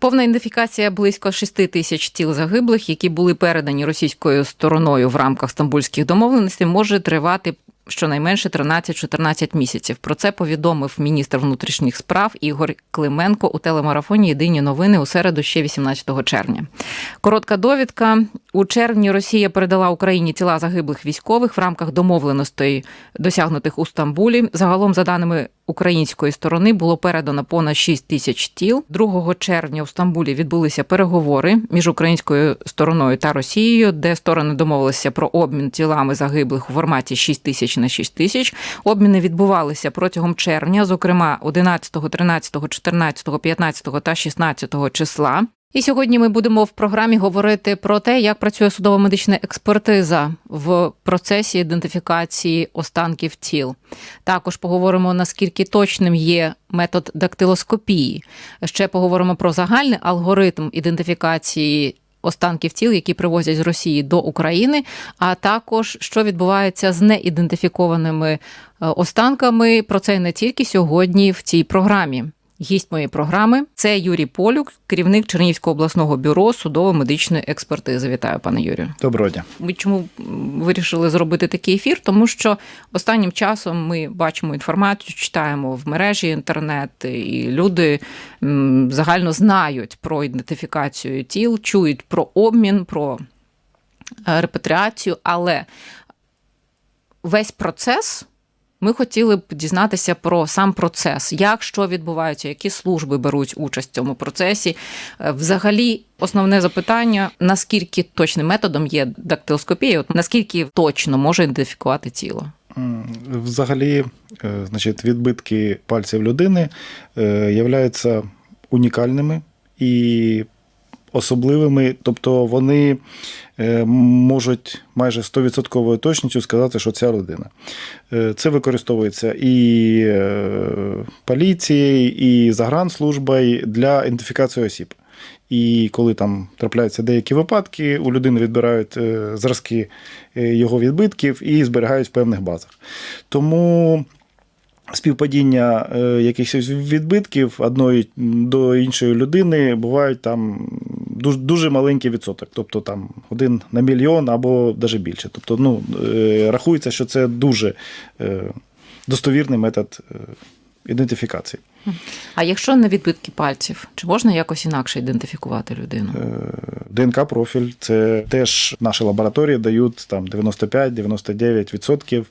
Повна ідентифікація близько 6 тисяч тіл загиблих, які були передані російською стороною в рамках стамбульських домовленостей, може тривати. Щонайменше 13-14 місяців. Про це повідомив міністр внутрішніх справ Ігор Клименко у телемарафоні Єдині новини у середу ще 18 червня. Коротка довідка у червні. Росія передала Україні тіла загиблих військових в рамках домовленостей, досягнутих у Стамбулі. Загалом, за даними української сторони, було передано понад 6 тисяч тіл. 2 червня у Стамбулі відбулися переговори між українською стороною та Росією, де сторони домовилися про обмін тілами загиблих у форматі 6 тисяч на 6 тисяч. Обміни відбувалися протягом червня, зокрема 11, 13, 14, 15 та 16 числа. І сьогодні ми будемо в програмі говорити про те, як працює судово медична експертиза в процесі ідентифікації останків тіл. Також поговоримо наскільки точним є метод дактилоскопії. Ще поговоримо про загальний алгоритм ідентифікації. Останків тіл, які привозять з Росії до України, а також що відбувається з неідентифікованими е, останками. Про це не тільки сьогодні в цій програмі. Гість моєї програми це Юрій Полюк, керівник Чернігівського обласного бюро судово-медичної експертизи. Вітаю, пане Юрію. Доброго дня. Ми чому вирішили зробити такий ефір? Тому що останнім часом ми бачимо інформацію, читаємо в мережі інтернет, і люди загально знають про ідентифікацію тіл, чують про обмін, про е, репатріацію, але весь процес. Ми хотіли б дізнатися про сам процес, як що відбувається, які служби беруть участь в цьому процесі. Е, взагалі, основне запитання: наскільки точним методом є дактилоскопія, от наскільки точно може ідентифікувати тіло? Взагалі, е, значить, відбитки пальців людини е, являються унікальними і особливими, тобто вони е, можуть майже 100% точністю сказати, що ця людина. Е, це використовується і е, поліцією, і загранслужбою для ідентифікації осіб. І коли там трапляються деякі випадки, у людини відбирають зразки його відбитків і зберігають в певних базах. Тому співпадіння якихось відбитків одної до іншої людини бувають там дуже дуже маленький відсоток, тобто там один на мільйон або навіть більше. Тобто, ну е, рахується, що це дуже е, достовірний метод ідентифікації. А якщо не відбитки пальців, чи можна якось інакше ідентифікувати людину? ДНК-профіль це теж наші лабораторії дають там 95-99%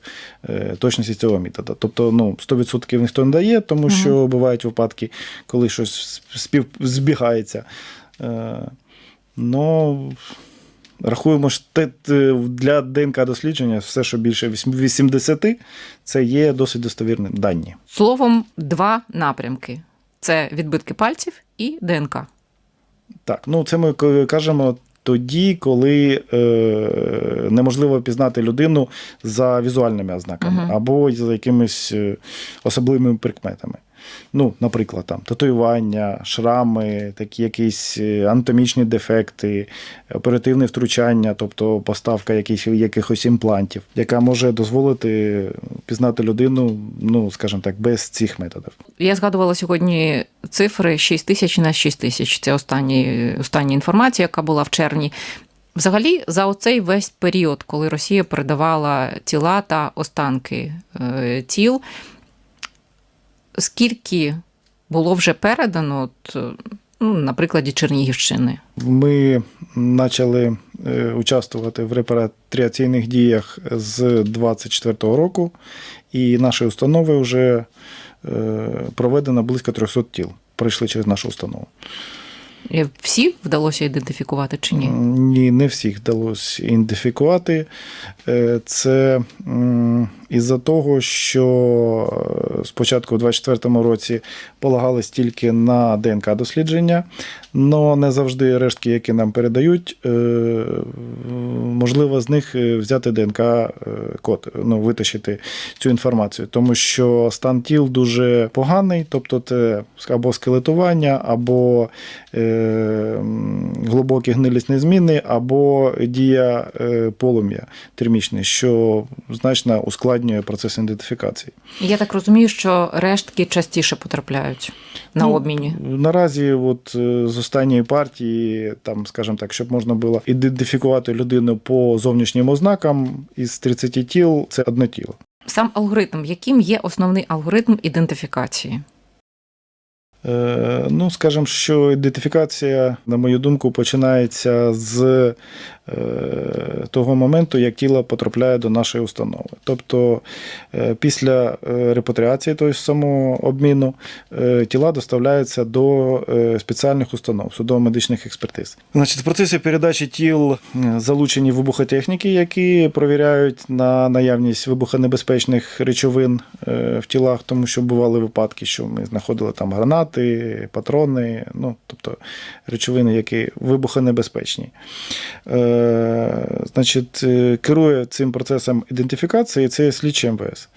точності цього методу. Тобто, ну 100% ніхто не дає, тому що бувають випадки, коли щось спів збігається. Ну, Рахуємо, що для ДНК дослідження все, що більше 80, це є досить достовірним дані. Словом, два напрямки: це відбитки пальців і ДНК. Так, ну це ми кажемо тоді, коли е, неможливо пізнати людину за візуальними ознаками угу. або за якимись е, особливими прикметами. Ну, Наприклад, там татуювання, шрами, такі якісь е, анатомічні дефекти, оперативне втручання, тобто поставка якихось, якихось імплантів, яка може дозволити пізнати людину, ну, скажімо так, без цих методів. Я згадувала сьогодні цифри 6 тисяч на 6 тисяч. Це останні, остання інформація, яка була в червні. Взагалі, за оцей весь період, коли Росія передавала тіла та останки е, тіл скільки було вже передано, от, ну, на прикладі Чернігівщини? Ми почали е, участвувати в репатріаційних діях з 24-го року, і наші установи вже е, проведено близько 300 тіл. Прийшли через нашу установу. Всі вдалося ідентифікувати чи ні? Ні, не всіх вдалося ідентифікувати. Е, це із-за того, що е, спочатку у 2024 році полагались тільки на ДНК-дослідження, але не завжди рештки, які нам передають, е, можливо з них взяти ДНК-код, ну, витащити цю інформацію, тому що стан тіл дуже поганий, тобто це або скелетування, або глибокі гнилісні зміни, або дія полум'я термічне, що значно ускладнює ускладнює процес ідентифікації. Я так розумію, що рештки частіше потрапляють на Ну, обміні. Наразі, от е, з останньої партії, там, скажімо так, щоб можна було ідентифікувати людину по зовнішнім ознакам, із 30 тіл це одне тіло. Сам алгоритм, яким є основний алгоритм ідентифікації? Е, Ну, скажімо, що ідентифікація, на мою думку, починається з е, того моменту, як тіло потрапляє до нашої установи. Тобто е, після репатріації, тобто самого обміну, тіла доставляються до спеціальних установ, судово-медичних експертиз. Значить, в процесі передачі тіл залучені вибухотехніки, які провіряють на наявність вибухонебезпечних речовин в тілах, тому що бували випадки, що ми знаходили там гранати, патрони, ну тобто речовини, які вибухонебезпечні. Е, Значить, е, керує цим процесом ідентифікації це слідчі МВС,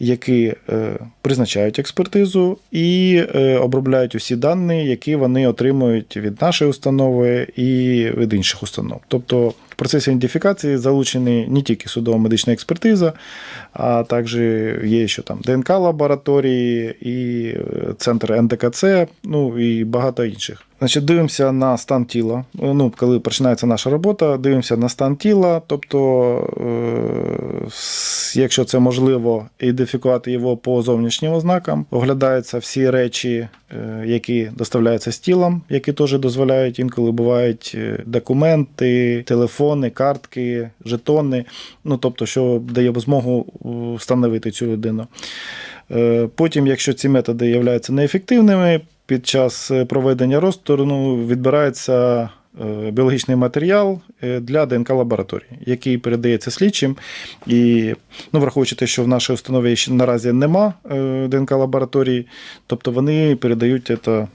які е, призначають експертизу і е, обробляють усі дані, які вони отримують від нашої установи і від інших установ. Тобто процесі ідентифікації залучені не тільки судово-медична експертиза, а також є ще там ДНК лабораторії і е, центр НДКЦ, ну і багато інших. Значить, дивимося на стан тіла. Ну, коли починається наша робота, дивимося на стан тіла. Тобто, е, якщо це можливо, ідентифікувати його по зовнішнім ознакам, оглядаються всі речі, е, які доставляються з тілом, які теж дозволяють інколи бувають е, документи, телефони, картки, жетони. Ну тобто, що дає змогу е, встановити цю людину. Е, Потім, якщо ці методи являються неефективними, під час е, проведення розтину відбирається біологічний матеріал е, для ДНК лабораторії, який передається слідчим. І ну, враховуючи те, що в нашій установі ще наразі нема е, ДНК лабораторії, тобто вони передають це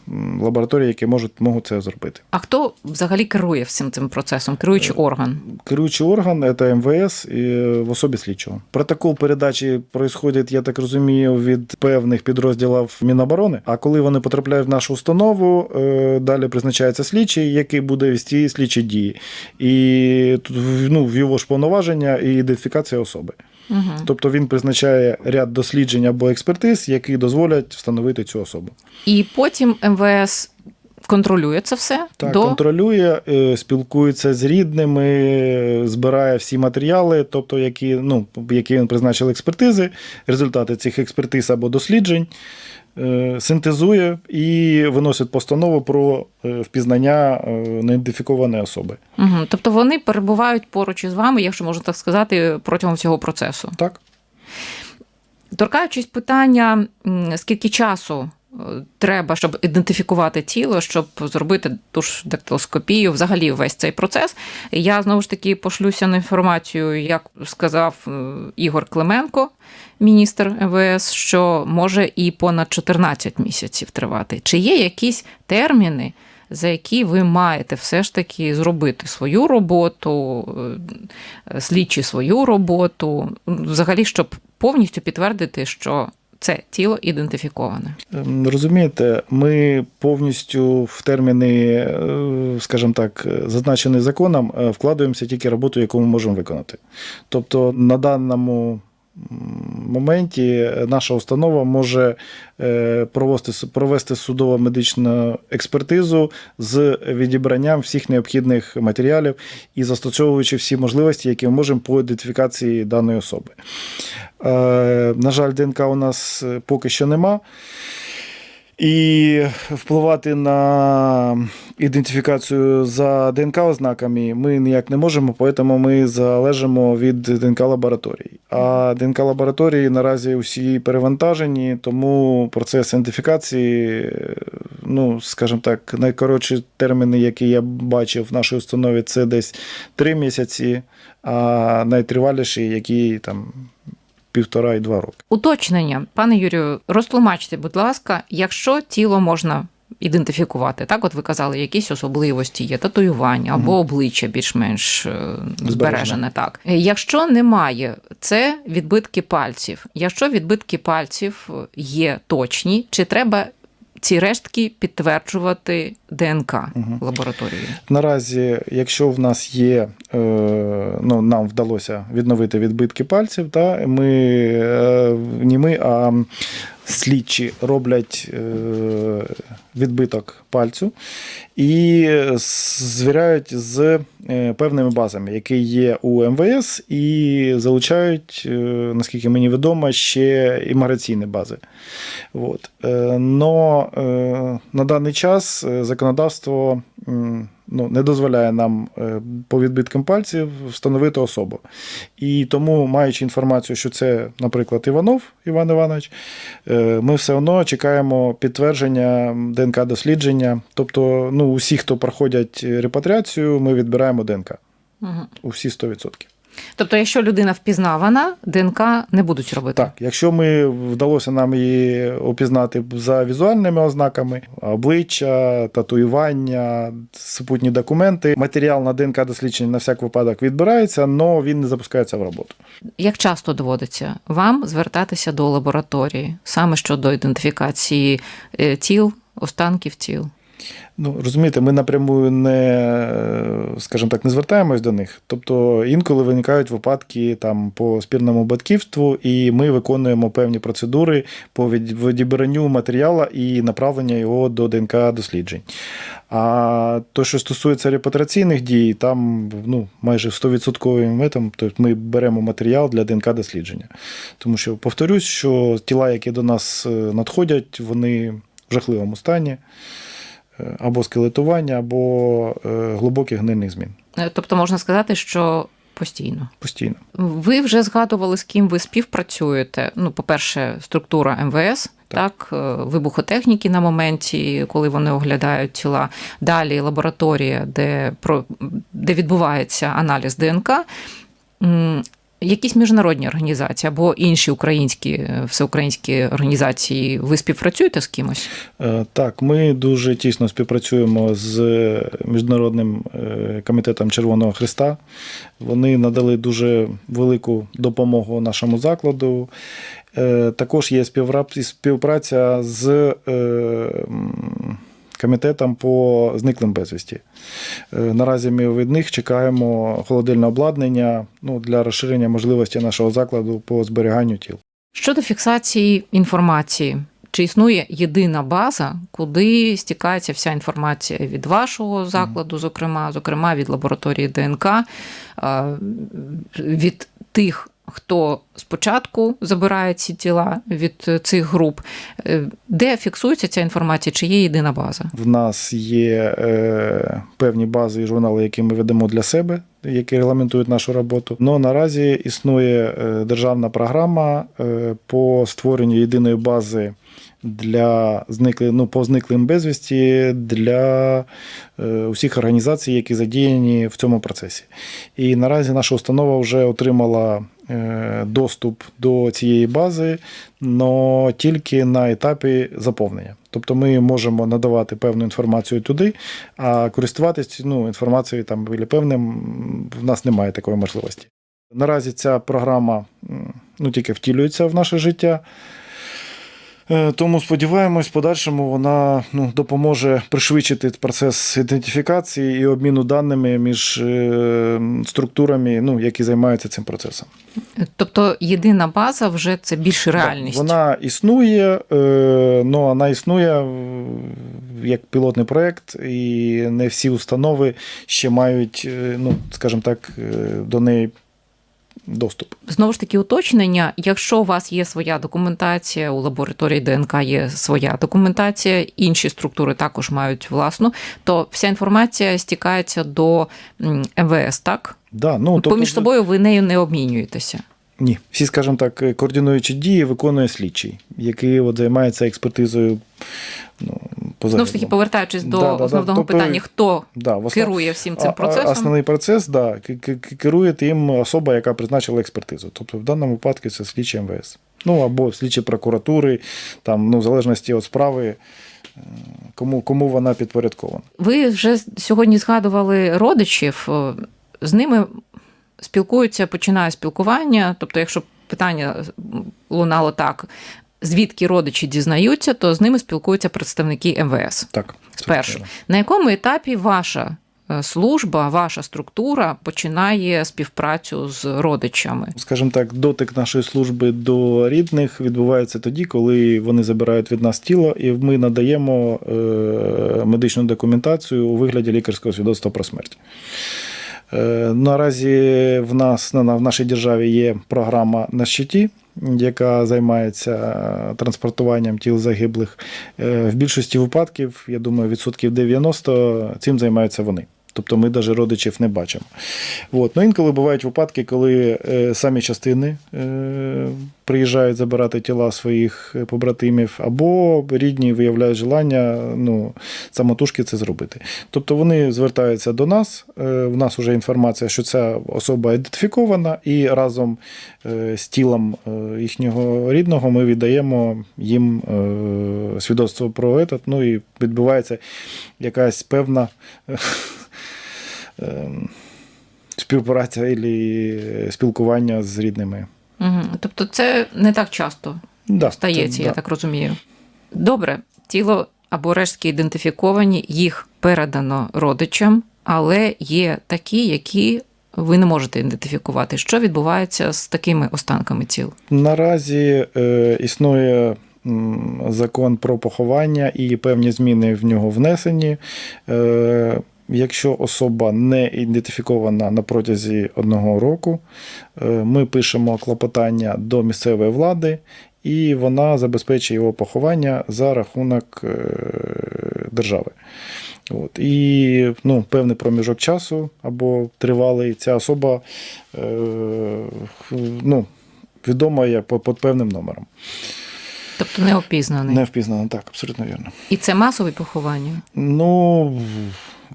лабораторії, які можуть, можуть це зробити. А хто взагалі керує всім цим процесом? Керуючий орган? Керуючий орган це МВС і в особі слідчого. Протокол передачі происходить, я так розумію, від певних підрозділів Міноборони. А коли вони потрапляють в нашу установу, е, далі призначається слідчий, який буде вести слідчі дії. І ну, в його ж повноваження і ідентифікація особи. Угу. Тобто він призначає ряд досліджень або експертиз, які дозволять встановити цю особу. І потім МВС контролює це все Так, до контролює, е, спілкується з рідними, збирає всі матеріали, тобто які, ну, які він призначив експертизи, результати цих експертиз або досліджень, синтезує і виносить постанову про е, впізнання е, неідентифікованої особи. угу. тобто вони перебувають поруч із вами, якщо можна так сказати, протягом всього процесу. Так? Торкаючись питання, скільки часу е, треба, щоб ідентифікувати тіло, щоб зробити ту ж дактилоскопію, взагалі весь цей процес. Я знову ж таки пошлюся на інформацію, як сказав е, Ігор Клименко, міністр МВС, що може і понад 14 місяців тривати. Чи є якісь терміни? За які ви маєте все ж таки зробити свою роботу, е, слідчі свою роботу, взагалі, щоб повністю підтвердити, що це тіло ідентифіковане. Ем, Розумієте, ми повністю в терміни, е, скажімо так, зазначені законом, е, вкладаємося тільки роботу, яку ми можемо виконати. Тобто на даному моменті наша установа може е, провести, провести судово-медичну експертизу з відібранням всіх необхідних матеріалів і застосовуючи всі можливості, які ми можемо по ідентифікації даної особи. Е, На жаль, ДНК у нас е, поки що нема. І впливати на ідентифікацію за ДНК ознаками ми ніяк не можемо, тому ми залежимо від ДНК лабораторій. А ДНК лабораторії наразі усі перевантажені, тому процес ідентифікації, ну, скажімо так, найкоротші терміни, які я бачив в нашій установі, це десь три місяці, а найтриваліші, які там півтора і два роки. Уточнення, пане Юрію, розтлумачте, будь ласка, якщо тіло можна ідентифікувати, так, от ви казали, якісь особливості є, татуювання або Мгм. обличчя більш-менш е, збережене. Збережене. Так, якщо немає, це відбитки пальців. Якщо відбитки пальців є точні, чи треба ці рештки підтверджувати ДНК лабораторії? Наразі, якщо в нас є, е, ну, нам вдалося відновити відбитки пальців, та, ми, е, не ми, а слідчі роблять е, відбиток пальцю і звіряють з певними базами, які є у МВС, і залучають, наскільки мені відомо, ще імміграційні бази. От. Но на даний час е, законодавство ну, не дозволяє нам е, по відбиткам пальців встановити особу. І тому, маючи інформацію, що це, наприклад, Іванов Іван Іванович, е, ми все одно чекаємо підтвердження ДНК-дослідження. Тобто, ну, усі, хто проходять репатріацію, ми відбираємо ДНК. Угу. Усі 100%. Тобто, якщо людина впізнавана, ДНК не будуть робити. Так, якщо ми вдалося нам її опізнати за візуальними ознаками, обличчя, татуювання, супутні документи, матеріал на ДНК дослідження на всяк випадок відбирається, але він не запускається в роботу. Як часто доводиться вам звертатися до лабораторії саме щодо ідентифікації е, тіл, останків тіл? Ну, розумієте, ми напряму не, скажімо так, не звертаємось до них. Тобто інколи виникають випадки там по спірному батьківству, і ми виконуємо певні процедури по від- відібранню матеріалу і направлення його до ДНК досліджень. А то, що стосується репатраційних дій, там ну, майже 100% метом, тобто ми беремо матеріал для ДНК дослідження. Тому що повторюсь, що тіла, які до нас е, надходять, вони в жахливому стані е, або скелетування, або е, глибоких гнильних змін. Е, Тобто можна сказати, що постійно. Постійно. Ви вже згадували, з ким ви співпрацюєте. Ну, по-перше, структура МВС, так, е, вибухотехніки на моменті, коли вони оглядають тіла. Далі лабораторія, де, про, де відбувається аналіз ДНК. Якісь міжнародні організації або інші українські е, всеукраїнські організації, ви співпрацюєте з кимось? Е, Так, ми дуже тісно співпрацюємо з Міжнародним е, комітетом Червоного Христа. Вони надали дуже велику допомогу нашому закладу. Також є співпраця з комітетом по зниклим безвісті. Е, Наразі ми від них чекаємо холодильне обладнання ну, для розширення можливості нашого закладу по зберіганню тіл. Щодо фіксації інформації, чи існує єдина база, куди стікається вся інформація від вашого закладу, зокрема, зокрема від лабораторії ДНК, е, від тих, хто спочатку забирає ці тіла від цих груп, Е, де фіксується ця інформація, чи є єдина база? В нас є е, певні бази і журнали, які ми ведемо для себе, які регламентують нашу роботу. Но наразі існує е, державна програма е, по створенню єдиної бази для зникли, ну, по зниклим безвісті для усіх організацій, які задіяні в цьому процесі. І наразі наша установа вже отримала доступ до цієї бази, але тільки на етапі заповнення. Тобто ми можемо надавати певну інформацію туди, а користуватися ну, інформацією там певним в нас немає такої можливості. Наразі ця програма ну, тільки втілюється в наше життя. Е, Тому сподіваємось, в подальшому вона ну, допоможе пришвидшити процес ідентифікації і обміну даними між е, структурами, ну, які займаються цим процесом. Тобто єдина база вже це більше реальність. Так, Вона існує, але вона існує як пілотний проєкт, і не всі установи ще мають, е, ну, скажімо так, до неї доступ. Знову ж таки, уточнення: якщо у вас є своя документація, у лабораторії ДНК є своя документація, інші структури також мають власну, то вся інформація стікається до МВС, так? Да, ну, тобто, Поміж собою ви нею не обмінюєтеся. Ні, всі, скажімо так, координуючі дії виконує слідчий, який от займається експертизою. Ну, Знову ж таки, повертаючись до Да, да, да. основного Тобто, питання, хто Да, основ- керує всім цим процесом? Основний процес, да, керує тим особа, яка призначила експертизу. Тобто в даному випадку це слідчий МВС. Ну або слідчі прокуратури, там, ну, в залежності від справи, е, кому, кому вона підпорядкована. Ви вже сьогодні згадували родичів, е, з ними спілкуються, починає спілкування. Тобто, якщо питання лунало так, звідки родичі дізнаються, то з ними спілкуються представники МВС. Так, Спершу. На якому етапі ваша е, служба, ваша структура починає співпрацю з родичами? Скажімо так, дотик нашої служби до рідних відбувається тоді, коли вони забирають від нас тіло, і ми надаємо е, медичну документацію у вигляді лікарського свідоцтва про смерть. Е, Наразі в нас в нашій державі є програма на щиті, яка займається транспортуванням тіл загиблих. Е, В більшості випадків, я думаю, відсотків 90 цим займаються вони. Тобто ми навіть родичів не бачимо. От. Ну, інколи бувають випадки, коли е, самі частини е, приїжджають забирати тіла своїх побратимів, або рідні виявляють желання ну, самотужки це зробити. Тобто вони звертаються до нас. Е, в нас вже інформація, що ця особа ідентифікована, і разом е, з тілом е, їхнього рідного ми віддаємо їм е, свідоцтво про этот, ну і відбувається якась певна. Ем, співпраця і спілкування з рідними. Угу. Тобто, це не так часто Да, стається, це- я да. так розумію. Добре, тіло або рештки ідентифіковані, їх передано родичам, але є такі, які ви не можете ідентифікувати. Що відбувається з такими останками тіл? Наразі е, існує закон про поховання і певні зміни в нього внесені. Е, Якщо особа не ідентифікована на протязі одного року, е, ми пишемо клопотання до місцевої влади, і вона забезпечує його поховання за рахунок е, держави. От. І ну, певний проміжок часу або тривалий ця особа е, ну, відома є по- під певним номером. Тобто не опізнаний. Не впізнано, так, абсолютно вірно. І це масові поховання. Ну,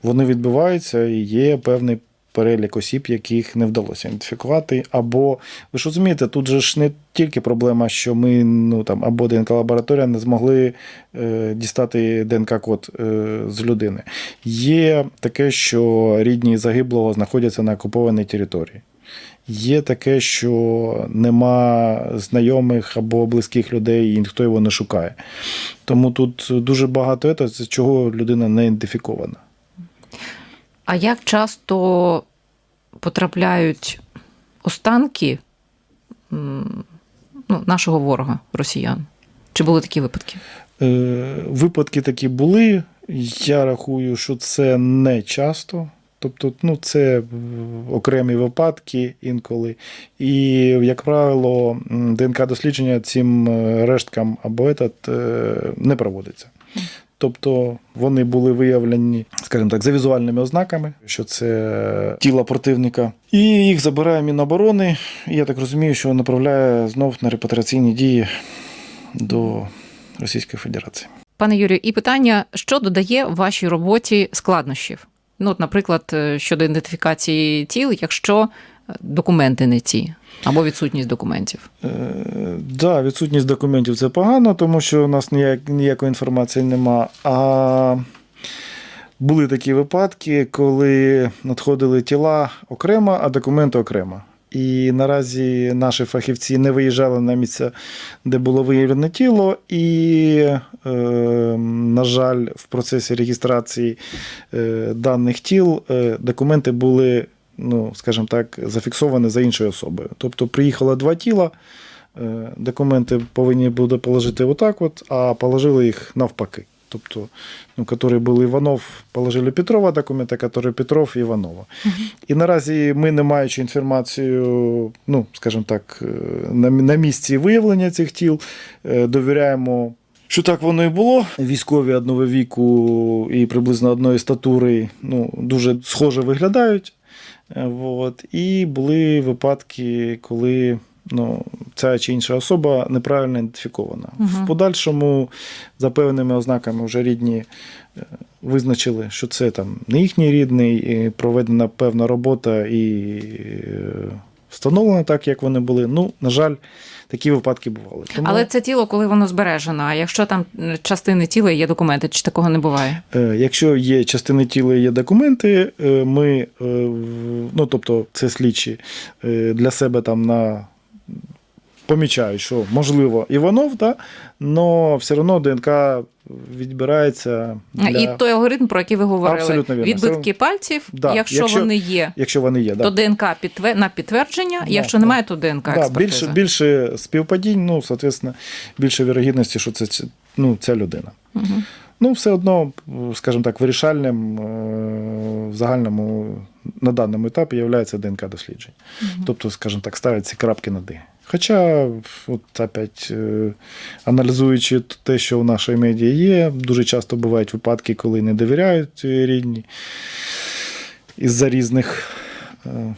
вони відбуваються і є певний перелік осіб, яких не вдалося ідентифікувати. Або ви ж розумієте, тут же ж не тільки проблема, що ми ну там або ДНК лабораторія не змогли е, дістати ДНК-код е, з людини. Є таке, що рідні загиблого знаходяться на окупованій території. Є таке, що нема знайомих або близьких людей, і ніхто його не шукає. Тому тут дуже багато з чого людина не ідентифікована. А як часто потрапляють останки ну, нашого ворога, росіян? Чи були такі випадки? Е, Випадки такі були. Я рахую, що це не часто. Тобто, ну, це окремі випадки інколи. І, як правило, ДНК-дослідження цим е, решткам або этот, е, не проводиться. Тобто вони були виявлені, скажімо так, за візуальними ознаками, що це тіло противника. І їх забирає Міноборони. І я так розумію, що направляє знов на репатріаційні дії до Російської Федерації. Пане Юрію, і питання: що додає вашій роботі складнощів? Ну, от, наприклад, е, щодо ідентифікації тіл, якщо документи не ті, або відсутність документів. Е, да, відсутність документів це погано, тому що у нас ніяк, ніякої інформації нема. А були такі випадки, коли надходили тіла окремо, а документи окремо. І наразі наші фахівці не виїжджали на місце, де було виявлене тіло, і, е, на жаль, в процесі реєстрації е, даних тіл е, документи були, ну, скажімо так, зафіксовані за іншою особою. Тобто приїхало два тіла, е, документи повинні були положити отак, от, а положили їх навпаки. Тобто, ну, які були Іванов, положили Петрова документи, які Петров Іванова. І наразі ми, не маючи інформацію, ну, скажімо так, е, на, на місці виявлення цих тіл, е, довіряємо. Що так воно і було. Військові одного віку і приблизно одної статури ну, дуже схоже виглядають. Е, Вот. І були випадки, коли ну, ця чи інша особа неправильно ідентифікована. Угу. В подальшому, за певними ознаками, вже рідні е, визначили, що це там не їхній рідний, і проведена певна робота і встановлена так, як вони були. Ну, на жаль, такі випадки бували. Тому, Але це тіло, коли воно збережено. А якщо там частини тіла є документи, чи такого не буває? Е, Якщо є частини тіла є документи, е, ми, е, ну тобто це слідчі для себе там на помічають, що можливо Іванов, да, але все одно ДНК відбирається. Для... І той алгоритм, про який ви говорили, Абсолютно вірно. відбитки пальців, Да, якщо, якщо- вони є, Якщо вони є, то да. ДНК підтвер... на підтвердження, Да, якщо да. немає, то ДНК Да, експертиза. більше, більше співпадінь, ну, соответственно, більше вірогідності, що це ну, ця людина. Мгм. Ну, все одно, скажімо так, вирішальним е, в загальному на даному етапі є ДНК досліджень. Тобто, скажімо так, ставлять ці крапки над «і». Хоча, от опять, е, аналізуючи те, що у нашої медіа є, дуже часто бувають випадки, коли не довіряють рідні із-за різних е,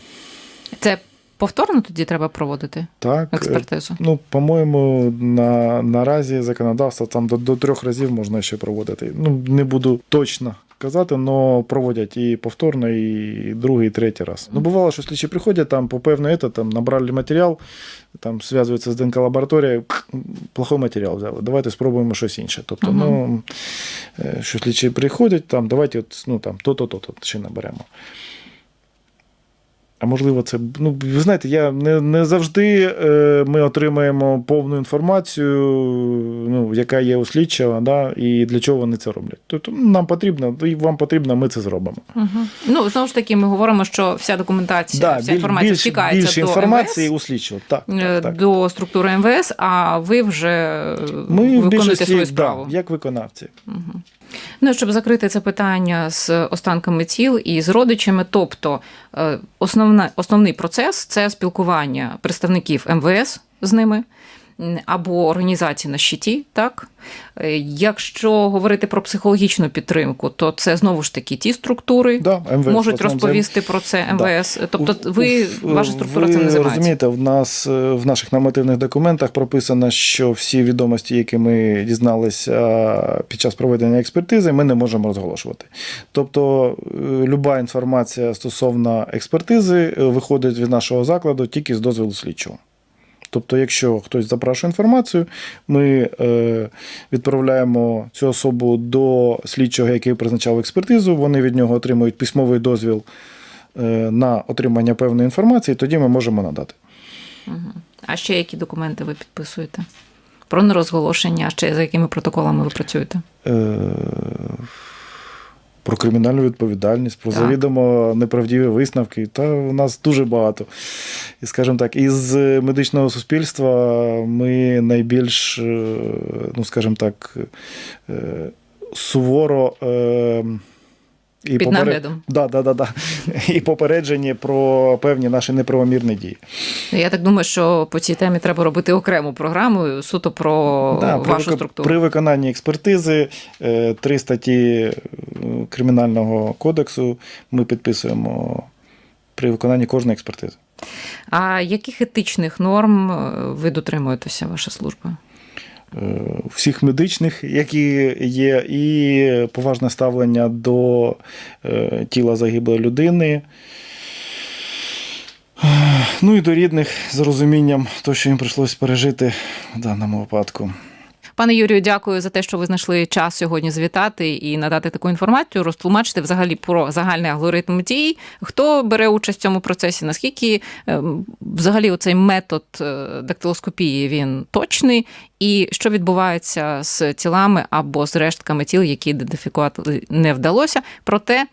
Це повторно тоді треба проводити так, е, експертизу. Ну, по-моєму, на, наразі законодавство там до, до трьох разів можна ще проводити. Ну, не буду точно казати, але проводять і повторно, і другий, і третій раз. Ну, бувало, що слідчі приходять, там по певне, там набрали матеріал, там зв'язуються з ДНК лабораторією, плохой матеріал взяли. Давайте спробуємо щось інше. Тобто, Мгм. ну, е, що слідчі приходять, там, давайте от, ну, там, то-то, то-то ще наберемо. А можливо, це ну ви знаєте, я не, не завжди е, ми отримаємо повну інформацію, ну, яка є у слідчого, да, і для чого вони це роблять. Тобто ну, нам потрібно, і вам потрібно, ми це зробимо. Угу. Ну, знову ж таки, ми говоримо, що вся документація, вся біль- інформація більш, стікається більше до інформації МВС, у слідчого. Так, е, так, так. до структури МВС, а ви вже Ми виконуєте більшості свою да, справу. як виконавці. Ну, щоб закрити це питання з останками тіл і з родичами, тобто е, основна, основний процес це спілкування представників МВС з ними або організації на щиті. Так? Е, Якщо говорити про психологічну підтримку, то це знову ж таки ті структури. Да, МВС, Можуть розповісти про це Да. МВС. Тобто, ви, ваша структура ви цим не займається. розумієте, в нас е, в наших нормативних документах прописано, що всі відомості, які ми дізналися під час проведення експертизи, ми не можемо розголошувати. Тобто, е, люба інформація стосовно експертизи виходить від нашого закладу тільки з дозволу слідчого. Тобто, якщо хтось запрашує інформацію, ми е, відправляємо цю особу до слідчого, який призначав експертизу. Вони від нього отримують письмовий дозвіл е, на отримання певної інформації, тоді ми можемо надати. А ще які документи ви підписуєте? Про нерозголошення, а ще за якими протоколами ви працюєте? Е, Про кримінальну відповідальність, про завідомо неправдіві висновки. Та у нас дуже багато. І, скажімо так, із медичного суспільства ми найбільш, е, ну, скажімо так, е, суворо. І Під наглядом. Да, да, да, да. І попереджені про певні наші неправомірні дії. Я так думаю, що по цій темі треба робити окрему програму суто про Да, вашу вик- структуру. при виконанні експертизи е, три статті е, Кримінального кодексу ми підписуємо при виконанні кожної експертизи. А яких етичних норм е, ви дотримуєтеся, ваша служба? Е, Всіх медичних, які є, і поважне ставлення до е, тіла загиблої людини. Ну і до рідних з розумінням того, що їм прийшлося пережити в даному випадку. Пане Юрію, дякую за те, що ви знайшли час сьогодні звітати і надати таку інформацію, розтлумачити взагалі про загальний алгоритм дій, хто бере участь в цьому процесі, наскільки е, взагалі оцей метод е, дактилоскопії він точний, і що відбувається з тілами або з рештками тіл, які ідентифікувати не вдалося. Проте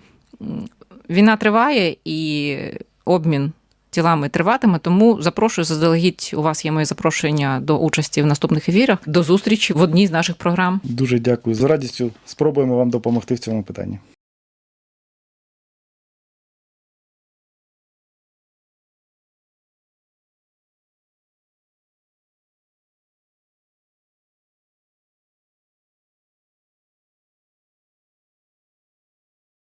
війна триває і обмін. Тілами триватиме, тому запрошую заздалегідь. У вас є моє запрошення до участі в наступних ефірах. До зустрічі в одній з наших програм. Дуже дякую. З радістю спробуємо вам допомогти в цьому питанні.